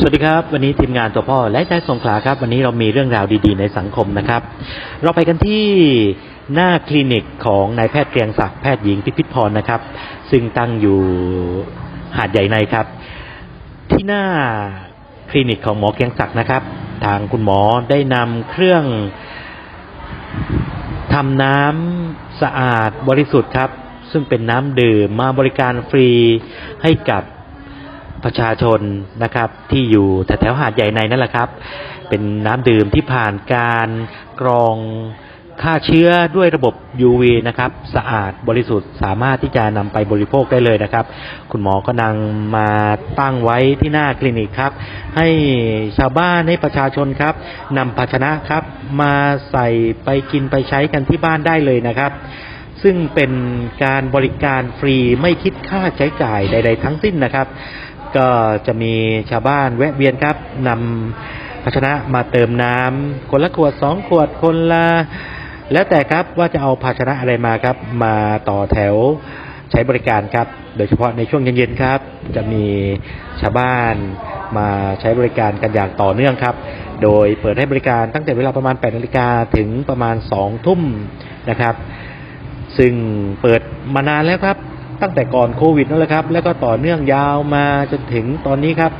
สวัสดีครับ วันนี้ทีมงานตัวพ่อและใจสงขลาครับ วันนี้เรามีเรื่องราวดีๆ ในสังคมนะครับ เราไปกันที่หน้าคลินิกของนายแพทย์เกรียงศักดิ์แพทย์หญิงพิพิธพรนะครับ ซึ่งตั้งอยู่หาดใหญ่ในครับ ที่หน้าคลินิกของหมอเกรียงศักดิ์นะครับ ทางคุณหมอได้นำเครื่องทำน้ำสะอาดบริสุทธิ์ครับ ซึ่งเป็นน้ำดื่มมาบริการฟรีให้กับ ประชาชนนะครับที่อยู่แถวหาดใหญ่ในนั่นแหละครับ เป็นน้ำดื่มที่ผ่านการกรองฆ่าเชื้อด้วยระบบ UV นะครับสะอาดบริสุทธิ์สามารถที่จะนำไปบริโภคได้เลยนะครับ คุณหมอก็นำมาตั้งไว้ที่หน้าคลินิกครับ ให้ชาวบ้านให้ประชาชนครับนำภาชนะครับ มาใส่ไปกินไปใช้กันที่บ้านได้เลยนะครับ ซึ่งเป็นการบริการฟรีไม่คิดค่าใช้จ่ายใด ๆ ทั้งสิ้นนะครับ ก็จะมีชาวบ้านแวะเวียนครับนำภาชนะมาเติมน้ำคนละขวดสองขวดคนละแล้วแต่ครับว่าจะเอาภาชนะอะไรมาครับ มาต่อแถวใช้บริการครับ โดยเฉพาะในช่วงเย็นๆครับ จะมีชาวบ้านมาใช้บริการกันอย่างต่อเนื่องครับ โดยเปิดให้บริการตั้งแต่เวลาประมาณ8นาฬิกาถึงประมาณ2ทุ่มนะครับ ซึ่งเปิดมานานแล้วครับ ตั้งแต่ก่อนโควิดนั่นแหละครับ แล้วก็ต่อเนื่องยาวมาจนถึงตอนนี้ครับ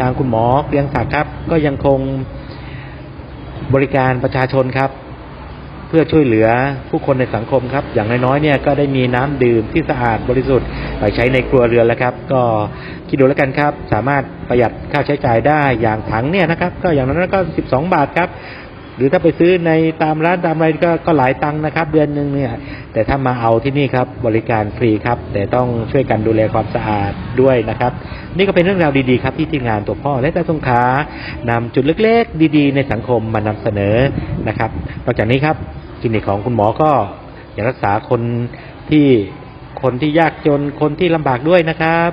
ทางคุณหมอเกรียงศักดิ์ครับ ก็ยังคงบริการประชาชนครับ เพื่อช่วยเหลือผู้คนในสังคมครับ อย่างน้อยๆเนี่ยก็ได้มีน้ำดื่มที่สะอาดบริสุทธิ์ไปใช้ในครัวเรือนแล้วครับ ก็คิดดูแล้วกันครับ สามารถประหยัดค่าใช้จ่ายได้อย่างถังเนี่ยนะครับ ก็อย่างนั้นก็ 12 บาทครับ หรือถ้าไปซื้อในตามร้านตามอะไรก็ก็หลายตังค์นะครับ เดือนหนึ่งเนี่ย แต่ถ้ามาเอาที่นี่ครับบริการฟรีครับ แต่ต้องช่วยกันดูแลความสะอาดด้วยนะครับ นี่ก็เป็นเรื่องราวดีๆครับที่ทีมงานตัวพ่อและตาสงขานำจุดเล็กๆ ดีๆ ในสังคมมานำเสนอนะครับนอกจากนี้ครับคลินิกของคุณหมอก็ยังรักษาคนที่คนที่ยากจนคนที่ลำบากด้วยนะครับ